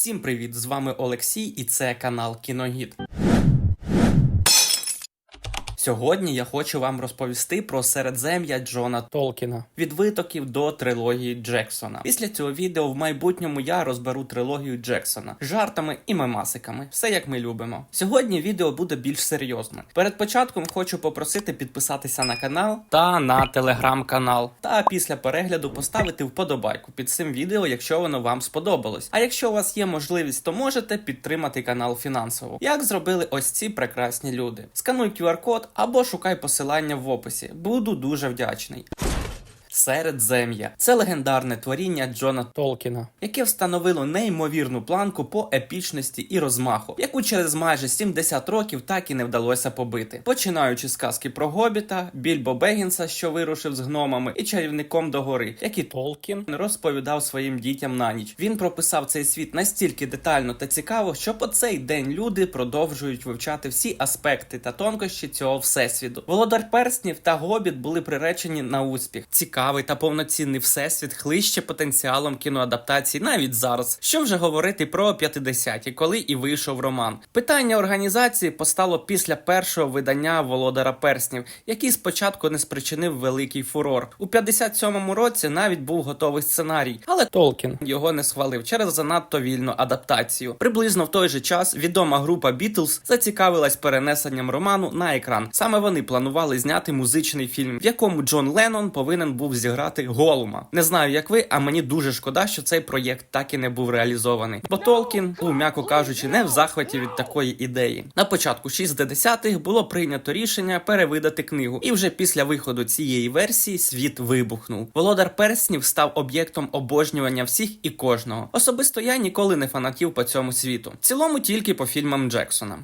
Всім привіт! З вами Олексій, і це канал Кіногід. Сьогодні я хочу вам розповісти про середзем'я Джона Толкіна від витоків до трилогії Джексона. Після цього відео в майбутньому я розберу трилогію Джексона жартами і мемасиками, все як ми любимо. Сьогодні відео буде більш серйозне. Перед початком хочу попросити підписатися на канал та на телеграм-канал. Та після перегляду поставити вподобайку під цим відео, якщо воно вам сподобалось. А якщо у вас є можливість, то можете підтримати канал фінансово, як зробили ось ці прекрасні люди. Скануй QR-код або шукай посилання в описі. Буду дуже вдячний. Середзем'я це легендарне творіння Джона Толкіна, яке встановило неймовірну планку по епічності і розмаху, яку через майже 70 років так і не вдалося побити. Починаючи з казки про Гобіта, Більбо Бегінса, що вирушив з гномами, і чарівником до гори, які Толкін розповідав своїм дітям на ніч. Він прописав цей світ настільки детально та цікаво, що по цей день люди продовжують вивчати всі аспекти та тонкощі цього всесвіту. Володар перснів та Гобіт були приречені на успіх. Цікавий та повноцінний всесвіт хлище потенціалом кіноадаптації навіть зараз. Що вже говорити про 50-ті, коли і вийшов роман. Питання організації постало після першого видання Володара перснів, який спочатку не спричинив великий фурор. У 57-му році навіть був готовий сценарій, але Толкін його не схвалив через занадто вільну адаптацію. Приблизно в той же час відома група Бітлз зацікавилась перенесенням роману на екран. Саме вони планували зняти музичний фільм, в якому Джон Леннон повинен був зіграти Голума. Не знаю, як ви, а мені дуже шкода, що цей проєкт так і не був реалізований. Бо Толкін був, м'яко кажучи, не в захваті від такої ідеї. На початку 60-х було прийнято рішення перевидати книгу, і вже після виходу цієї версії світ вибухнув. Володар перснів став об'єктом обожнювання всіх і кожного. Особисто я ніколи не фанатів по цьому світу. В цілому тільки по фільмам Джексона.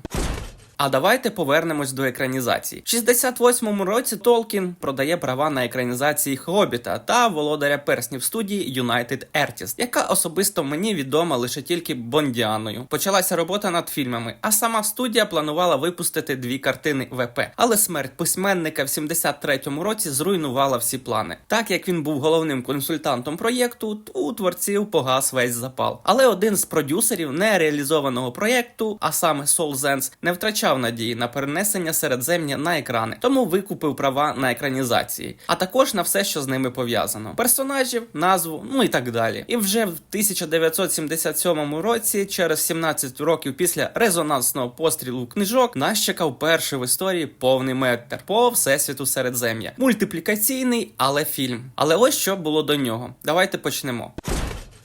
А давайте повернемось до екранізації. В 68-му році Толкін продає права на екранізації Хобіта та володаря перснів студії United Artists, яка особисто мені відома лише тільки Бондіаною. Почалася робота над фільмами, а сама студія планувала випустити дві картини ВП. Але смерть письменника в 73-му році зруйнувала всі плани. Так як він був головним консультантом проєкту, у творців погас весь запал. Але один з продюсерів нереалізованого проєкту, а саме Soul Zenz, не втрачав надії на перенесення середзем'я на екрани, тому викупив права на екранізації, а також на все, що з ними пов'язано: персонажів, назву, ну і так далі. І вже в 1977 році, через 17 років після резонансного пострілу книжок, нас чекав перший в історії повний метр по всесвіту середзем'я. Мультиплікаційний, але фільм. Але ось що було до нього. Давайте почнемо.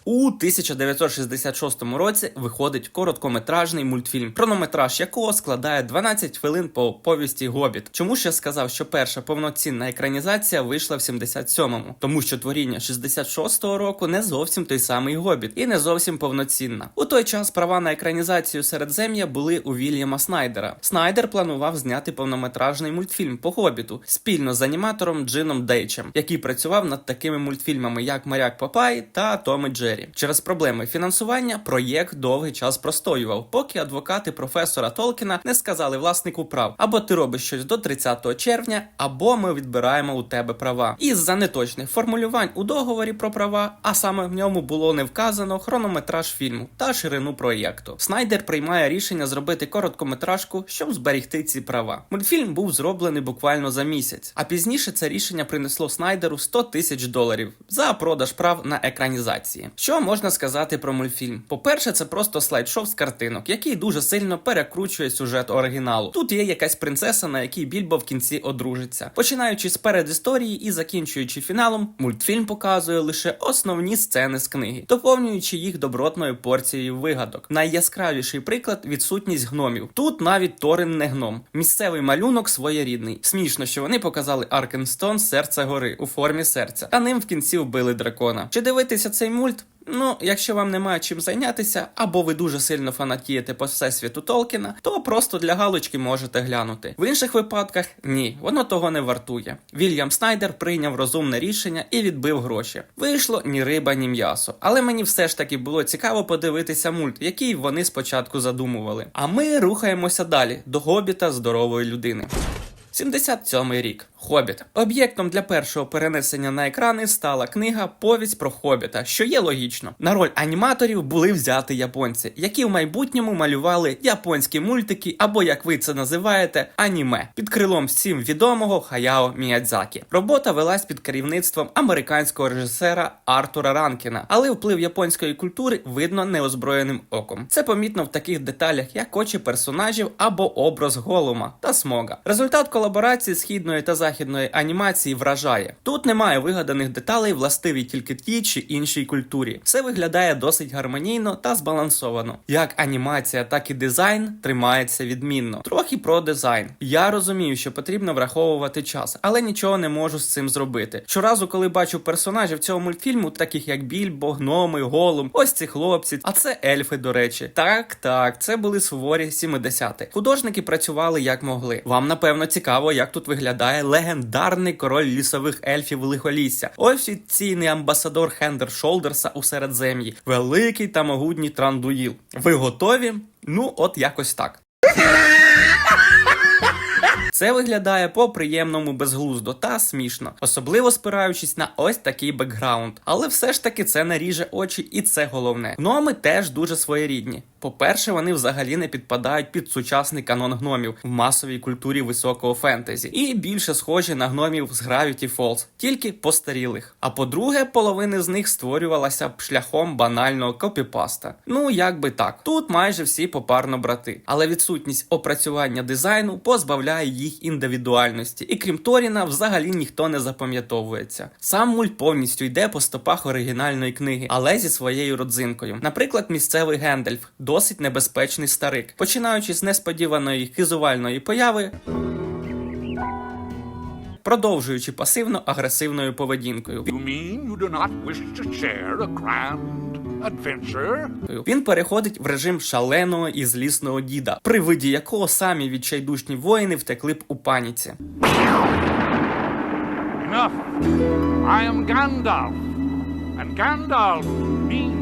У 1966 році виходить короткометражний мультфільм, хронометраж якого складає 12 хвилин по повісті Гобіт. Чому ж я сказав, що перша повноцінна екранізація вийшла в 77-му? Тому що творіння 66-го року не зовсім той самий Гобіт і не зовсім повноцінна. У той час права на екранізацію середзем'я були у Вільяма Снайдера. Снайдер планував зняти повнометражний мультфільм по Гобіту спільно з аніматором Джином Дейчем, який працював над такими мультфільмами, як Моряк Папай та Том і. Через проблеми фінансування проєкт довгий час простоював, поки адвокати професора Толкіна не сказали власнику прав: або ти робиш щось до 30 червня, або ми відбираємо у тебе права. Із-за неточних формулювань у договорі про права, а саме в ньому було не вказано хронометраж фільму та ширину проєкту. Снайдер приймає рішення зробити короткометражку, щоб зберегти ці права. Мультфільм був зроблений буквально за місяць, а пізніше це рішення принесло Снайдеру 100 тисяч доларів за продаж прав на екранізації. Що можна сказати про мультфільм? По-перше, це просто слайд-шоу з картинок, який дуже сильно перекручує сюжет оригіналу. Тут є якась принцеса, на якій Більбо в кінці одружиться. Починаючи з передісторії і закінчуючи фіналом, мультфільм показує лише основні сцени з книги, доповнюючи їх добротною порцією вигадок. Найяскравіший приклад відсутність гномів. Тут навіть Торин не гном. Місцевий малюнок своєрідний. Смішно, що вони показали Аркенстон серце гори у формі серця, а ним в кінці вбили дракона. Чи дивитися цей мульт? Ну, якщо вам немає чим зайнятися, або ви дуже сильно фанатієте по всесвіту Толкіна, то просто для галочки можете глянути. В інших випадках ні, воно того не вартує. Вільям Снайдер прийняв розумне рішення і відбив гроші. Вийшло ні риба, ні м'ясо. Але мені все ж таки було цікаво подивитися мульт, який вони спочатку задумували. А ми рухаємося далі до гобіта здорової людини. 77 рік. Хобіт. Об'єктом для першого перенесення на екрани стала книга Повість про Хобіта, що є логічно. На роль аніматорів були взяти японці, які в майбутньому малювали японські мультики, або як ви це називаєте, аніме під крилом всім відомого Хаяо Міядзакі. Робота велась під керівництвом американського режисера Артура Ранкіна, але вплив японської культури видно неозброєним оком. Це помітно в таких деталях, як очі персонажів або образ голума та смога. Результат колаборації східної та західної анімації вражає. Тут немає вигаданих деталей, властиві тільки тій чи іншій культурі. Все виглядає досить гармонійно та збалансовано. Як анімація, так і дизайн тримається відмінно. Трохи про дизайн. Я розумію, що потрібно враховувати час, але нічого не можу з цим зробити. Щоразу, коли бачу персонажів цього мультфільму, таких як Більбо, гноми, голум, ось ці хлопці, а це ельфи, до речі. Так, так, це були суворі 70-ті. Художники працювали як могли. Вам напевно цікаво, як тут виглядає легендарний король лісових ельфів лихолісся. Офіційний амбасадор Хендер Шолдерса у середзем'ї, великий та могутній Трандуїл. Ви готові? Ну, от якось так. Це виглядає по-приємному безглуздо та смішно, особливо спираючись на ось такий бекграунд. Але все ж таки це не ріже очі, і це головне. Гноми теж дуже своєрідні. По-перше, вони взагалі не підпадають під сучасний канон гномів в масовій культурі високого фентезі, і більше схожі на гномів з Gravity Falls, тільки постарілих. А по-друге, половина з них створювалася шляхом банального копіпаста. Ну як би так, тут майже всі попарно брати, але відсутність опрацювання дизайну позбавляє їх індивідуальності, і крім Торіна, взагалі ніхто не запам'ятовується. Сам мульт повністю йде по стопах оригінальної книги, але зі своєю родзинкою. Наприклад, місцевий Гендальф досить небезпечний старик, починаючи з несподіваної хизувальної появи. Продовжуючи пасивно-агресивною поведінкою, You mean you do not wish to share a grand adventure? він переходить в режим шаленого і злісного діда, при виді якого самі відчайдушні воїни втекли б у паніці. Enough. I am Gandalf, and Gandalf means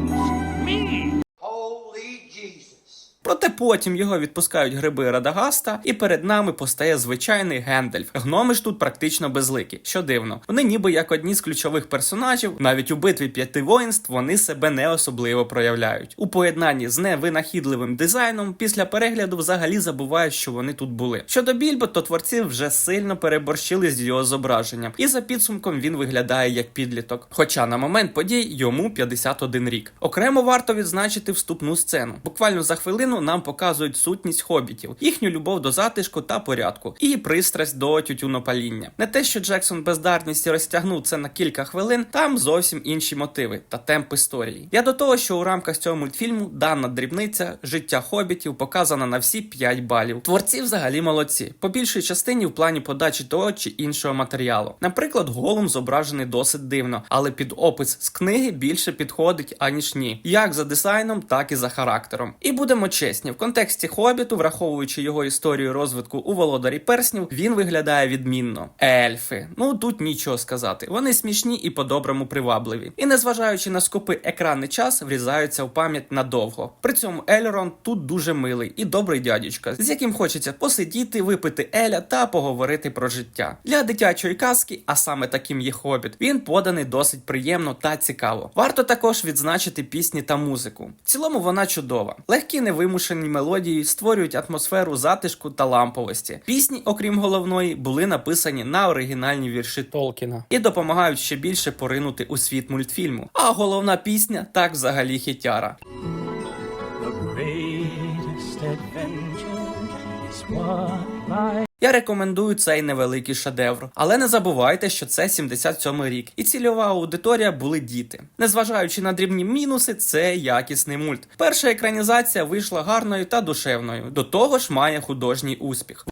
Проте потім його відпускають гриби Радагаста, і перед нами постає звичайний Гендальф. Гноми ж тут практично безликі, що дивно. Вони ніби як одні з ключових персонажів, навіть у битві п'яти воїнств вони себе не особливо проявляють. У поєднанні з невинахідливим дизайном після перегляду взагалі забувають, що вони тут були. Щодо Більбо, то творці вже сильно переборщили з його зображенням, і за підсумком він виглядає як підліток. Хоча на момент подій йому 51 рік. Окремо варто відзначити вступну сцену. Буквально за хвилину нам показують сутність хобітів, їхню любов до затишку та порядку, і пристрасть до тютюнопаління. Не те, що Джексон бездарності розтягнув це на кілька хвилин, там зовсім інші мотиви та темп історії. Я до того, що у рамках цього мультфільму дана дрібниця життя хобітів показана на всі 5 балів. Творці взагалі молодці, по більшій частині в плані подачі того чи іншого матеріалу. Наприклад, голум зображений досить дивно, але під опис з книги більше підходить аніж ні, як за дизайном, так і за характером. І будемо чесні, в контексті хобіту, враховуючи його історію розвитку у володарі перснів, він виглядає відмінно. Ельфи. Ну тут нічого сказати. Вони смішні і по-доброму привабливі. І незважаючи на скупий екранний час, врізаються в пам'ять надовго. При цьому Ельрон тут дуже милий і добрий дядючка, з яким хочеться посидіти, випити Еля та поговорити про життя. Для дитячої казки, а саме таким є хобіт, він поданий досить приємно та цікаво. Варто також відзначити пісні та музику. В цілому вона чудова. Легкі невимушені мелодії створюють атмосферу затишку та ламповості. Пісні, окрім головної, були написані на оригінальні вірші Толкіна і допомагають ще більше поринути у світ мультфільму. А головна пісня так взагалі хітяра. The Я рекомендую цей невеликий шедевр, але не забувайте, що це 77 рік, і цільова аудиторія були діти. Незважаючи на дрібні мінуси, це якісний мульт. Перша екранізація вийшла гарною та душевною. До того ж, має художній успіх.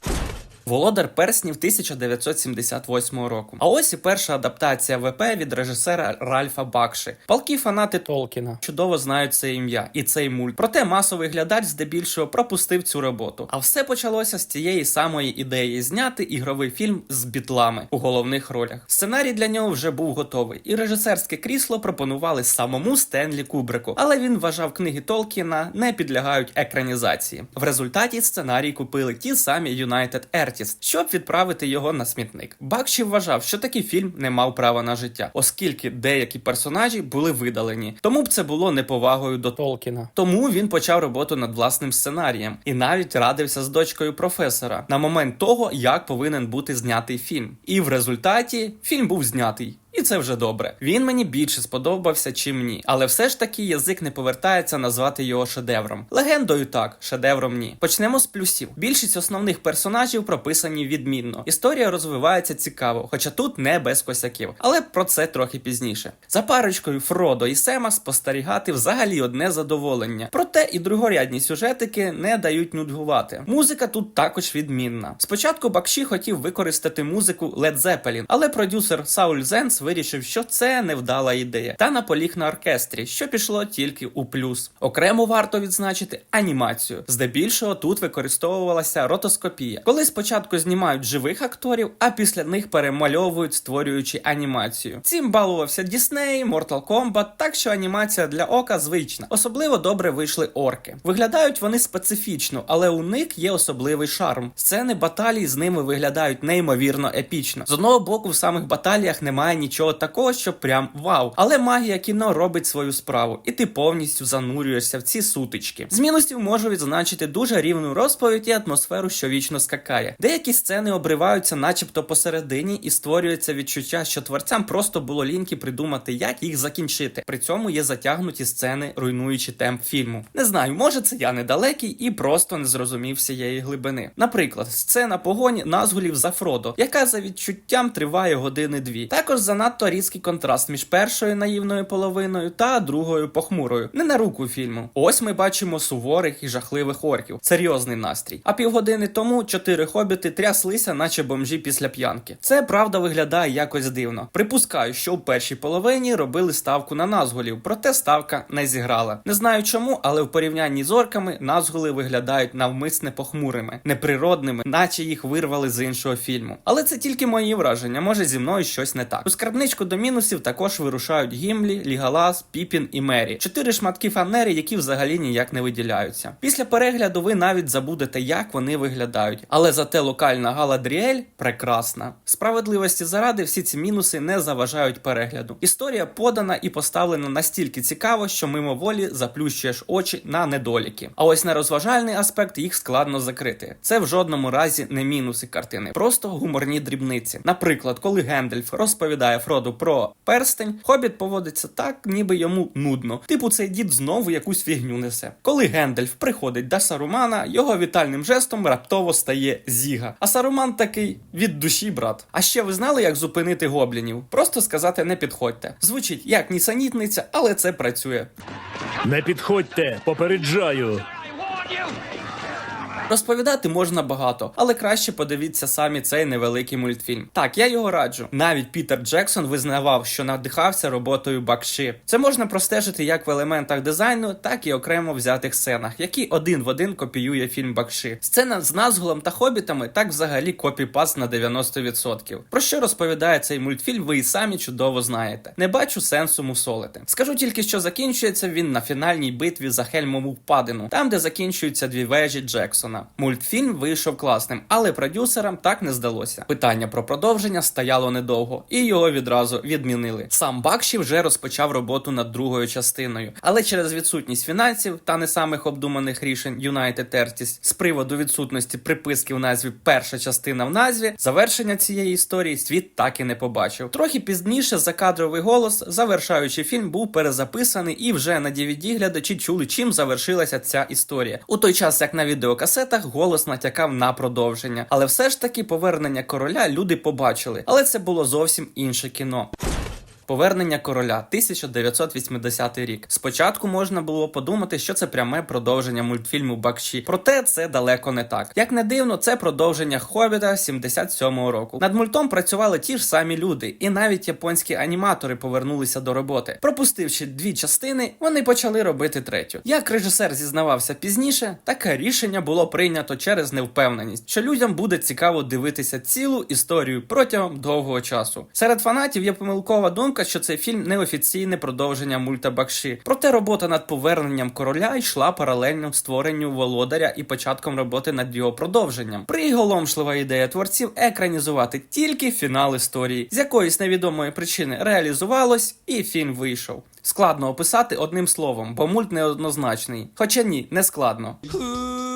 Володар перснів 1978 року. А ось і перша адаптація ВП від режисера Ральфа Бакши. Палкі фанати Толкіна чудово знають це ім'я і цей мульт. Проте масовий глядач здебільшого пропустив цю роботу. А все почалося з цієї самої ідеї зняти ігровий фільм з бітлами у головних ролях. Сценарій для нього вже був готовий, і режисерське крісло пропонували самому Стенлі Кубрику, але він вважав книги Толкіна не підлягають екранізації. В результаті сценарій купили ті самі United Artists, артіст, щоб відправити його на смітник. Бакші вважав, що такий фільм не мав права на життя, оскільки деякі персонажі були видалені. Тому б це було неповагою до Толкіна. Тому він почав роботу над власним сценарієм і навіть радився з дочкою професора на момент того, як повинен бути знятий фільм. І в результаті фільм був знятий. І це вже добре. Він мені більше сподобався, чим ні. Але все ж таки язик не повертається назвати його шедевром. Легендою так, шедевром ні. Почнемо з плюсів. Більшість основних персонажів прописані відмінно. Історія розвивається цікаво, хоча тут не без косяків. Але про це трохи пізніше. За парочкою Фродо і Сема спостерігати взагалі одне задоволення. Проте і другорядні сюжетики не дають нудгувати. Музика тут також відмінна. Спочатку Бакші хотів використати музику Led Zeppelin, але продюсер Сауль Зенс вирішив, що це невдала ідея, та наполіг на оркестрі, що пішло тільки у плюс. Окремо варто відзначити анімацію. Здебільшого тут використовувалася ротоскопія, коли спочатку знімають живих акторів, а після них перемальовують, створюючи анімацію. Цим балувався Дісней, Mortal Kombat, так що анімація для ока звична. Особливо добре вийшли орки. Виглядають вони специфічно, але у них є особливий шарм. Сцени баталій з ними виглядають неймовірно епічно. З одного боку, в самих баталіях немає нічого такого, що прям вау. Але магія кіно робить свою справу, і ти повністю занурюєшся в ці сутички. З мінусів можу відзначити дуже рівну розповідь і атмосферу, що вічно скакає. Деякі сцени обриваються, начебто посередині, і створюється відчуття, що творцям просто було ліньки придумати, як їх закінчити. При цьому є затягнуті сцени, руйнуючи темп фільму. Не знаю, може це я недалекий і просто не зрозумів всієї глибини. Наприклад, сцена погоні назгулів за Фродо, яка за відчуттям триває години дві. Також занадто різкий контраст між першою наївною половиною та другою похмурою. Не на руку фільму. Ось ми бачимо суворих і жахливих орків. Серйозний настрій. А півгодини тому чотири хобіти тряслися, наче бомжі після п'янки. Це правда виглядає якось дивно. Припускаю, що у першій половині робили ставку на назгулів, проте ставка не зіграла. Не знаю чому, але в порівнянні з орками назгули виглядають навмисне похмурими, неприродними, наче їх вирвали з іншого фільму. Але це тільки мої враження. Може зі мною щось не так. Скарбничку до мінусів також вирушають Гімлі, Лігалас, Піпін і Мері. Чотири шматки фанери, які взагалі ніяк не виділяються. Після перегляду ви навіть забудете, як вони виглядають. Але зате локальна Галадріель прекрасна. Справедливості заради всі ці мінуси не заважають перегляду. Історія подана і поставлена настільки цікаво, що мимоволі заплющуєш очі на недоліки. А ось на розважальний аспект їх складно закрити. Це в жодному разі не мінуси картини, просто гуморні дрібниці. Наприклад, коли Гендальф розповідає Фроду про перстень, хобіт поводиться так, ніби йому нудно. Типу, цей дід знову якусь фігню несе. Коли Гендальф приходить до Сарумана, його вітальним жестом раптово стає Зіга. А Саруман такий від душі, брат. А ще ви знали, як зупинити гоблінів? Просто сказати не підходьте. Звучить як нісенітниця, але це працює. Не підходьте, попереджаю. Розповідати можна багато, але краще подивіться самі цей невеликий мультфільм. Так, я його раджу. Навіть Пітер Джексон визнавав, що надихався роботою Бакши. Це можна простежити як в елементах дизайну, так і окремо взятих сценах, які один в один копіює фільм Бакши. Сцена з Назгулом та хобітами так взагалі копіпаст на 90%. Про що розповідає цей мультфільм, ви і самі чудово знаєте. Не бачу сенсу мусолити. Скажу тільки, що закінчується він на фінальній битві за Хельмову впадину, там де закінчуються дві вежі Джексона. Мультфільм вийшов класним, але продюсерам так не здалося. Питання про продовження стояло недовго, і його відразу відмінили. Сам Бакші вже розпочав роботу над другою частиною, але через відсутність фінансів та не самих обдуманих рішень United Artists з приводу відсутності приписки в назві перша частина в назві, завершення цієї історії світ так і не побачив. Трохи пізніше закадровий голос, завершаючи фільм, був перезаписаний, і вже на DVD глядачі чули, чим завершилася ця історія. У той час, як на відеокасетах, голос натякав на продовження. Але все ж таки повернення короля люди побачили. Але це було зовсім інше кіно. Повернення короля 1980 рік. Спочатку можна було подумати, що це пряме продовження мультфільму Бакші. Проте це далеко не так. Як не дивно, це продовження Хобіта 77-го року. Над мультом працювали ті ж самі люди, і навіть японські аніматори повернулися до роботи. Пропустивши дві частини, вони почали робити третю. Як режисер зізнавався пізніше, таке рішення було прийнято через невпевненість, що людям буде цікаво дивитися цілу історію протягом довгого часу. Серед фанатів є помилкова думка, думка, що цей фільм неофіційне продовження мульта Бакші. Проте робота над поверненням короля йшла паралельно створенню володаря і початком роботи над його продовженням. Приголомшлива ідея творців екранізувати тільки фінал історії, з якоїсь невідомої причини реалізувалось, і фільм вийшов. Складно описати одним словом, бо мульт неоднозначний. Хоча ні, не складно.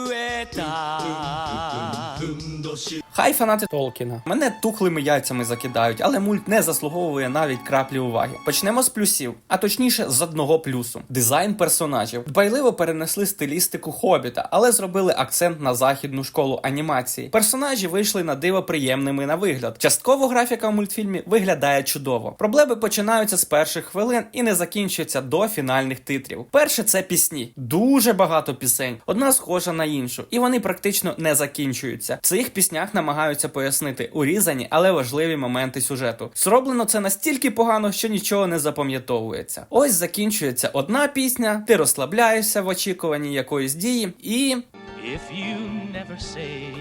Хай фанати Толкіна. Мене тухлими яйцями закидають, але мульт не заслуговує навіть краплі уваги. Почнемо з плюсів, а точніше з одного плюсу: дизайн персонажів. Дбайливо перенесли стилістику хобіта, але зробили акцент на західну школу анімації. Персонажі вийшли на диво приємними на вигляд. Частково графіка в мультфільмі виглядає чудово. Проблеми починаються з перших хвилин і не закінчуються до фінальних титрів. Перше це пісні. Дуже багато пісень. Одна схожа на іншу, і вони практично не закінчуються. В цих піснях намагаються пояснити урізані, але важливі моменти сюжету. Зроблено це настільки погано, що нічого не запам'ятовується. Ось закінчується одна пісня, ти розслабляєшся в очікуванні якоїсь дії, і If you never say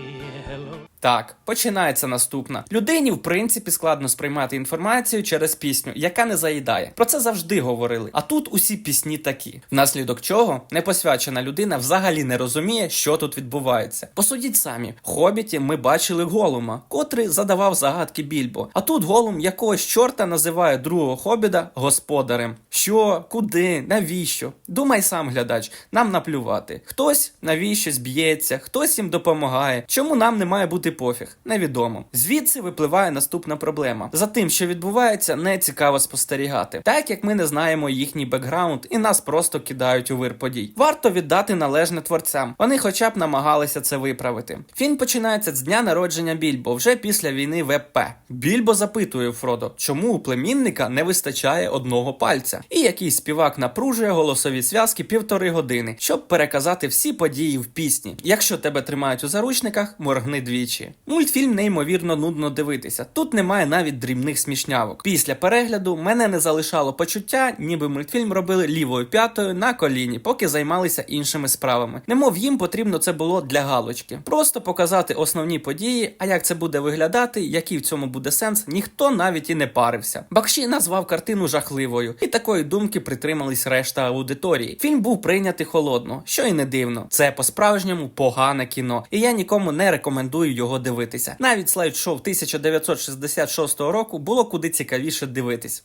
hello. Так, починається наступна. Людині, в принципі, складно сприймати інформацію через пісню, яка не заїдає. Про це завжди говорили. А тут усі пісні такі, внаслідок чого непосвячена людина взагалі не розуміє, що тут відбувається. Посудіть самі, в хобіті ми бачили голума, котрий задавав загадки більбо. А тут голум якогось чорта називає другого хобіта господарем. Що, куди, навіщо? Думай сам, глядач, нам наплювати. Хтось навіщо зб'ється, хтось їм допомагає. Чому нам не має бути пофіг? Невідомо. Звідси випливає наступна проблема. За тим, що відбувається, не цікаво спостерігати, так як ми не знаємо їхній бекграунд і нас просто кидають у вир подій. Варто віддати належне творцям. Вони, хоча б намагалися це виправити. Фільм починається з дня народження Більбо, вже після війни ВП. Більбо запитує Фродо, чому у племінника не вистачає одного пальця, і який співак напружує голосові зв'язки півтори години, щоб переказати всі події в пісні. Якщо тебе тримають у заручниках, моргни двічі. Мультфільм неймовірно нудно дивитися. Тут немає навіть дрібних смішнявок. Після перегляду мене не залишало почуття, ніби мультфільм робили лівою п'ятою на коліні, поки займалися іншими справами. Немов їм потрібно це було для галочки. Просто показати основні події, а як це буде виглядати, який в цьому буде сенс, ніхто навіть і не парився. Бакші назвав картину жахливою, і такої думки притримались решта аудиторії. Фільм був прийнятий холодно, що й не дивно. Це по-справжньому погане кіно, і я нікому не рекомендую його дивитися. Навіть слайд-шоу 1966 року було куди цікавіше дивитись.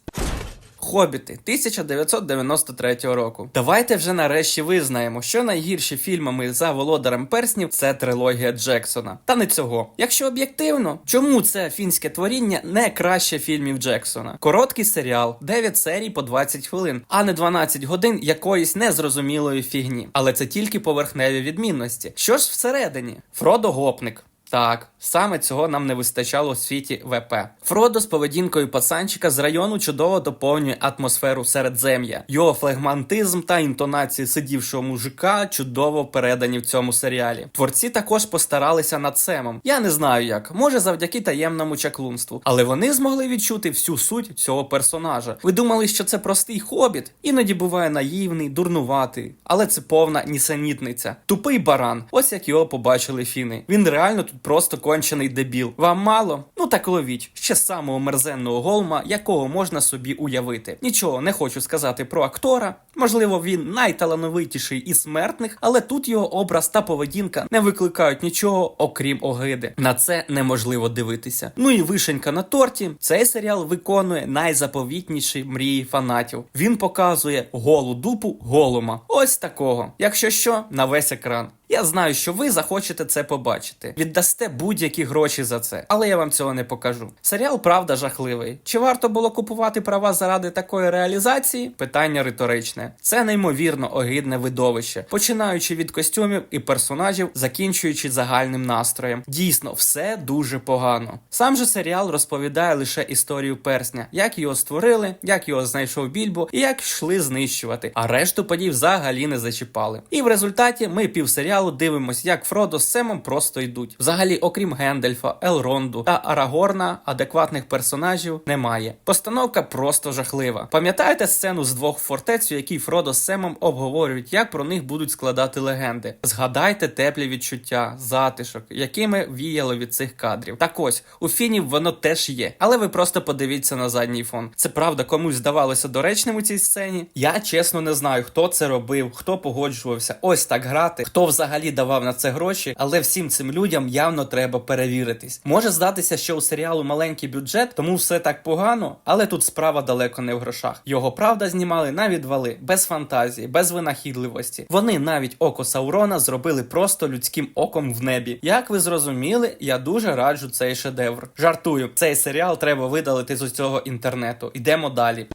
Хобіти 1993 року. Давайте вже нарешті визнаємо, що найгірші фільмами за володарем перснів це трилогія Джексона. Та не цього. Якщо об'єктивно, чому це фінське творіння не краще фільмів Джексона? Короткий серіал, 9 серій по 20 хвилин, а не 12 годин якоїсь незрозумілої фігні. Але це тільки поверхневі відмінності. Що ж всередині? Фродо гопник. Так, саме цього нам не вистачало у світі ВП. Фродо з поведінкою пацанчика з району чудово доповнює атмосферу середзем'я. Його флегмантизм та інтонації сидівшого мужика чудово передані в цьому серіалі. Творці також постаралися над Семом. Я не знаю як, може завдяки таємному чаклунству, але вони змогли відчути всю суть цього персонажа. Ви думали, що це простий хобіт? Іноді буває наївний, дурнуватий, але це повна нісенітниця. Тупий баран. Ось як його побачили фіни. Він реально тут просто кончений дебіл. Вам мало? Ну так ловіть ще самого мерзенного голма, якого можна собі уявити. Нічого не хочу сказати про актора. Можливо, він найталановитіший із смертних, але тут його образ та поведінка не викликають нічого, окрім огиди. На це неможливо дивитися. Ну і вишенька на торті. Цей серіал виконує найзаповітніші мрії фанатів. Він показує голу дупу голума. Ось такого. Якщо що, на весь екран. Я знаю, що ви захочете це побачити. Віддасте будь-які гроші за це, але я вам цього не покажу. Серіал правда жахливий. Чи варто було купувати права заради такої реалізації? Питання риторичне. Це неймовірно огидне видовище, починаючи від костюмів і персонажів, закінчуючи загальним настроєм. Дійсно, все дуже погано. Сам же серіал розповідає лише історію персня, як його створили, як його знайшов більбо і як йшли знищувати, а решту подій взагалі не зачіпали. І в результаті ми півсеріалу серіалу дивимось, як Фродо з Семом просто йдуть. Взагалі, окрім Гендельфа, Елронду та Арагорна, адекватних персонажів немає. Постановка просто жахлива. Пам'ятаєте сцену з двох фортець, у якій Фродо з Семом обговорюють, як про них будуть складати легенди? Згадайте теплі відчуття, затишок, якими віяло від цих кадрів. Так ось у фінів воно теж є, але ви просто подивіться на задній фон. Це правда комусь здавалося доречним у цій сцені. Я чесно не знаю, хто це робив, хто погоджувався ось так грати, хто взагалі давав на це гроші, але всім цим людям явно треба перевіритись. Може здатися, що у серіалу маленький бюджет, тому все так погано, але тут справа далеко не в грошах. Його правда знімали на відвали, без фантазії, без винахідливості. Вони навіть око Саурона зробили просто людським оком в небі. Як ви зрозуміли, я дуже раджу цей шедевр. Жартую, цей серіал треба видалити з усього інтернету. Йдемо далі.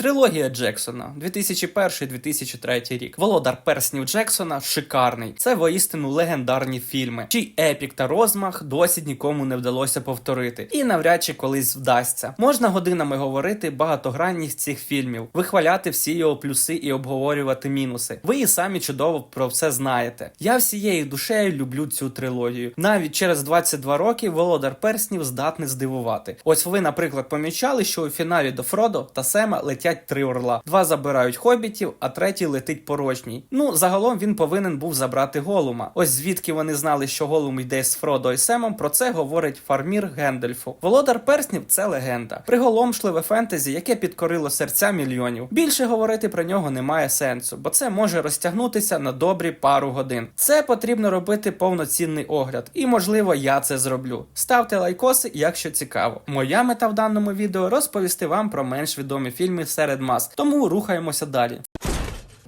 Трилогія Джексона 2001-2003 рік. Володар перснів Джексона шикарний. Це воістину легендарні фільми, чий епік та розмах досі нікому не вдалося повторити, і навряд чи колись вдасться. Можна годинами говорити багатогранність цих фільмів, вихваляти всі його плюси і обговорювати мінуси. Ви і самі чудово про все знаєте. Я всією душею люблю цю трилогію. Навіть через 22 роки Володар перснів здатний здивувати. Ось ви, наприклад, помічали, що у фіналі до Фродо та Сема летять три орла. Два забирають хобітів, а третій летить порожній. Ну, загалом він повинен був забрати Голума. Ось звідки вони знали, що Голум йде з Фродо і Семом. Про це говорить фармір Гендельфу. Володар перснів це легенда. Приголомшливе фентезі, яке підкорило серця мільйонів. Більше говорити про нього немає сенсу, бо це може розтягнутися на добрі пару годин. Це потрібно робити повноцінний огляд, і можливо я це зроблю. Ставте лайкоси, якщо цікаво. Моя мета в даному відео розповісти вам про менш відомі фільми серед мас, тому рухаємося далі.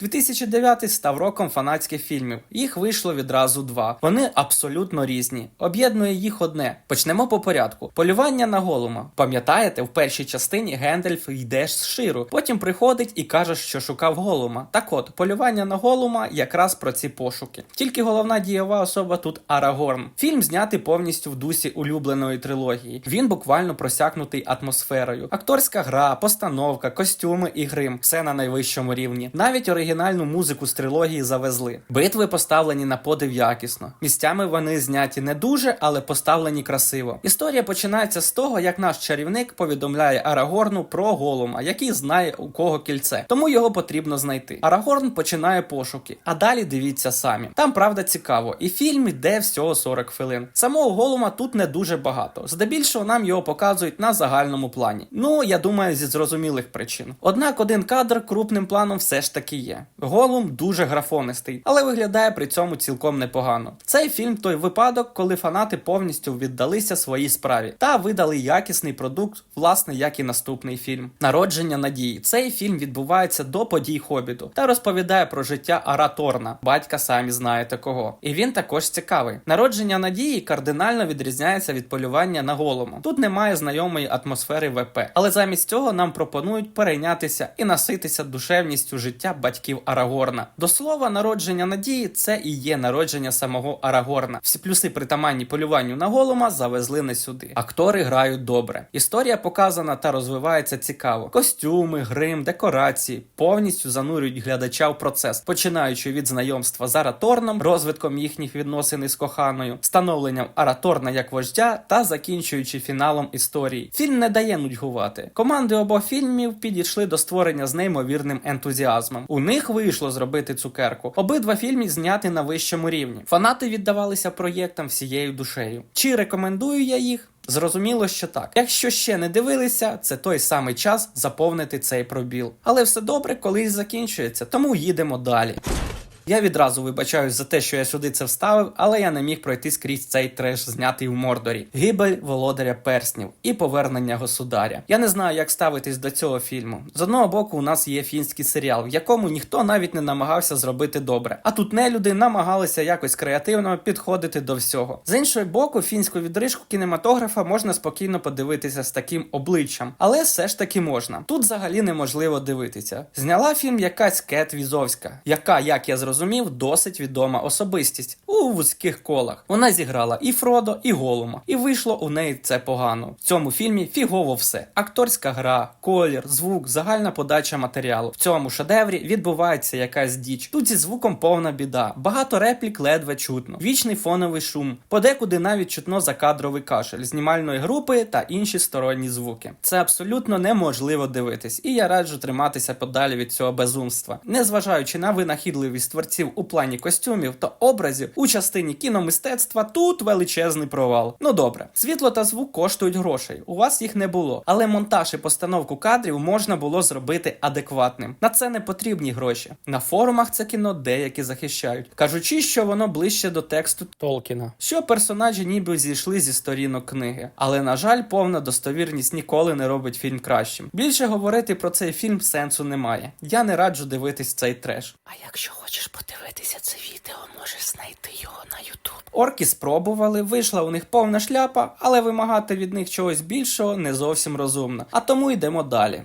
2009 став роком фанатських фільмів. Їх вийшло відразу два. Вони абсолютно різні. Об'єднує їх одне. Почнемо по порядку. Полювання на голума. Пам'ятаєте, в першій частині Гендальф йде з ширу. Потім приходить і каже, що шукав голума. Так от, полювання на голума якраз про ці пошуки. Тільки головна дієва особа тут Арагорн. Фільм знятий повністю в дусі улюбленої трилогії. Він буквально просякнутий атмосферою. Акторська гра, постановка, костюми і грим все на найвищому рівні. Навіть оригінальну музику з трилогії завезли. Битви поставлені на подив якісно. Місцями вони зняті не дуже, але поставлені красиво. Історія починається з того, як наш чарівник повідомляє Арагорну про голума, який знає у кого кільце. Тому його потрібно знайти. Арагорн починає пошуки, а далі дивіться самі. Там правда цікаво, і фільм йде всього 40 хвилин. Самого голума тут не дуже багато. Здебільшого нам його показують на загальному плані. Ну я думаю, зі зрозумілих причин. Однак один кадр крупним планом все ж таки є. Голум дуже графонистий, але виглядає при цьому цілком непогано. Цей фільм той випадок, коли фанати повністю віддалися своїй справі та видали якісний продукт, власне, як і наступний фільм. Народження надії. Цей фільм відбувається до подій Хобіту та розповідає про життя Араторна, батька самі знаєте кого. І він також цікавий. Народження надії кардинально відрізняється від полювання на голому. Тут немає знайомої атмосфери ВП, але замість цього нам пропонують перейнятися і наситися душевністю життя батьків Арагорна. До слова, народження надії це і є народження самого Арагорна. Всі плюси притаманні полюванню на голума завезли не сюди. Актори грають добре. Історія показана та розвивається цікаво. Костюми, грим, декорації повністю занурюють глядача в процес, починаючи від знайомства з Араторном, розвитком їхніх відносин із коханою, становленням Араторна як вождя та закінчуючи фіналом історії. Фільм не дає нудьгувати. Команди обох фільмів підійшли до створення з неймовірним ентузіазмом. У них вийшло зробити цукерку. Обидва фільми зняти на вищому рівні. Фанати віддавалися проєктам всією душею. Чи рекомендую я їх? Зрозуміло, що так. Якщо ще не дивилися, це той самий час заповнити цей пробіл. Але все добре, колись закінчується, тому їдемо далі. Я відразу вибачаюсь за те, що я сюди це вставив, але я не міг пройти скрізь цей треш, знятий в Мордорі. Гибель володаря перснів і повернення государя. Я не знаю, як ставитись до цього фільму. З одного боку, у нас є фінський серіал, в якому ніхто навіть не намагався зробити добре. А тут нелюди намагалися якось креативно підходити до всього. З іншого боку, фінську відрижку кінематографа можна спокійно подивитися з таким обличчям, але все ж таки можна. Тут взагалі неможливо дивитися. Зняла фільм якась Кет Візовська, яка, як я зрозумів, зрозумів, досить відома особистість у вузьких колах. Вона зіграла і Фродо, і Голума, і вийшло у неї це погано. В цьому фільмі фігово все: акторська гра, колір, звук, загальна подача матеріалу. В цьому шедеврі відбувається якась діч. Тут зі звуком повна біда. Багато реплік ледве чутно. Вічний фоновий шум. Подекуди навіть чутно закадровий кашель знімальної групи та інші сторонні звуки. Це абсолютно неможливо дивитись, і я раджу триматися подалі від цього безумства. Незважаючи на винахідливість творців у плані костюмів та образів, у частині кіномистецтва тут величезний провал. Ну добре, світло та звук коштують грошей. У вас їх не було, але монтаж і постановку кадрів можна було зробити адекватним. На це не потрібні гроші. На форумах це кіно деякі захищають, кажучи, що воно ближче до тексту Толкіна, що персонажі ніби зійшли зі сторінок книги. Але на жаль, повна достовірність ніколи не робить фільм кращим. Більше говорити про цей фільм сенсу немає. Я не раджу дивитись цей треш. А якщо хочеш подивитися це відео, можеш знайти його на YouTube. Орки спробували, вийшла у них повна шляпа, але вимагати від них чогось більшого не зовсім розумно. А тому йдемо далі.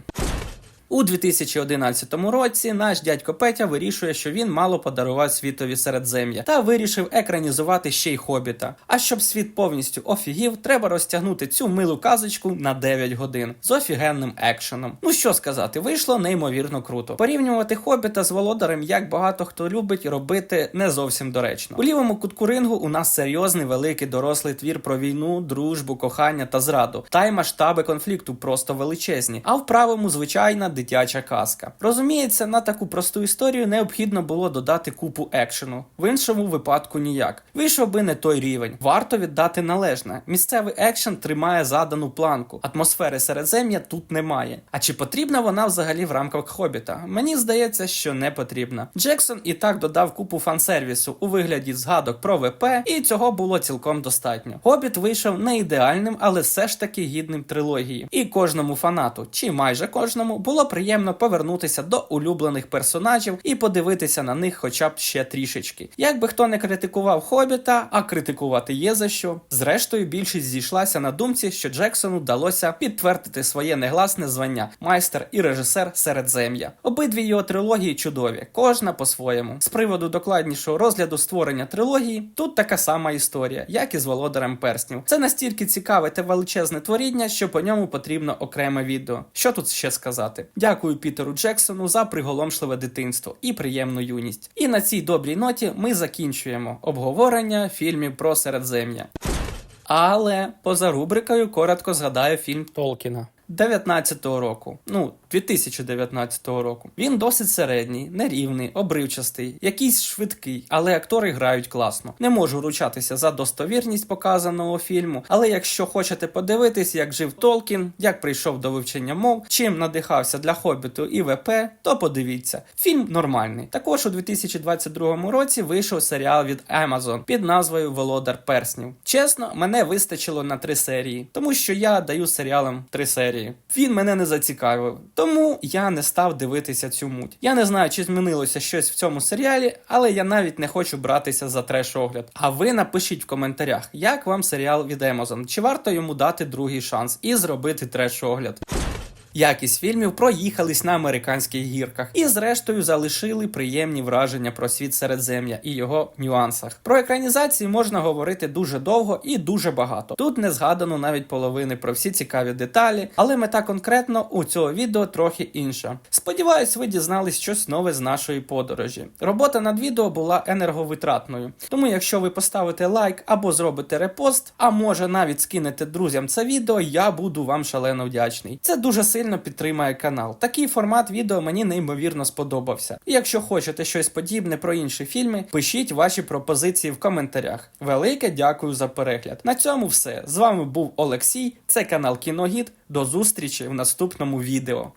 У 2011 році наш дядько Петя вирішує, що він мало подарував світові середзем'я та вирішив екранізувати ще й хобіта. А щоб світ повністю офігів, треба розтягнути цю милу казочку на 9 годин з офігенним екшеном. Ну що сказати, вийшло неймовірно круто. Порівнювати хобіта з володарем, як багато хто любить робити, не зовсім доречно. У лівому кутку рингу у нас серйозний великий дорослий твір про війну, дружбу, кохання та зраду. Та й масштаби конфлікту просто величезні. А в правому звичайна дитяча казка. Розуміється, на таку просту історію необхідно було додати купу екшену. В іншому випадку ніяк. Вийшов би не той рівень. Варто віддати належне. Місцевий екшен тримає задану планку. Атмосфери середзем'я тут немає. А чи потрібна вона взагалі в рамках хобіта? Мені здається, що не потрібна. Джексон і так додав купу фансервісу у вигляді згадок про ВП, і цього було цілком достатньо. Хобіт вийшов не ідеальним, але все ж таки гідним трилогії. І кожному фанату, чи майже кожному, було приємно повернутися до улюблених персонажів і подивитися на них хоча б ще трішечки. Як би хто не критикував Хобіта, а критикувати є за що. Зрештою, більшість зійшлася на думці, що Джексону вдалося підтвердити своє негласне звання майстер і режисер середзем'я. Обидві його трилогії чудові, кожна по-своєму. З приводу докладнішого розгляду створення трилогії, тут така сама історія, як і з володарем перснів. Це настільки цікаве та величезне творіння, що по ньому потрібно окреме відео. Що тут ще сказати? Дякую Пітеру Джексону за приголомшливе дитинство і приємну юність. І на цій добрій ноті ми закінчуємо обговорення фільмів про середзем'я. Але поза рубрикою коротко згадаю фільм Толкіна. 19-го року, ну 2019 року. Він досить середній, нерівний, обривчастий, якийсь швидкий, але актори грають класно. Не можу ручатися за достовірність показаного фільму, але якщо хочете подивитись, як жив Толкін, як прийшов до вивчення мов, чим надихався для хобіту і ВП, то подивіться. Фільм нормальний. Також у 2022 році вийшов серіал від Amazon під назвою Володар Перснів. Чесно, мене вистачило на три серії, тому що я даю серіалам три серії. Він мене не зацікавив, тому я не став дивитися цю муть. Я не знаю, чи змінилося щось в цьому серіалі, але я навіть не хочу братися за треш-огляд. А ви напишіть в коментарях, як вам серіал від Amazon, чи варто йому дати другий шанс і зробити треш-огляд. Якість фільмів проїхались на американських гірках і, зрештою, залишили приємні враження про світ Середзем'я і його нюансах. Про екранізації можна говорити дуже довго і дуже багато. Тут не згадано навіть половини про всі цікаві деталі, але мета конкретно у цього відео трохи інша. Сподіваюсь, ви дізнались щось нове з нашої подорожі. Робота над відео була енерговитратною, тому якщо ви поставите лайк або зробите репост, а може навіть скинете друзям це відео, я буду вам шалено вдячний. Це дуже сильно підтримає канал. Такий формат відео мені неймовірно сподобався. І якщо хочете щось подібне про інші фільми, пишіть ваші пропозиції в коментарях. Велике дякую за перегляд. На цьому все. З вами був Олексій, це канал Кіногід. До зустрічі в наступному відео.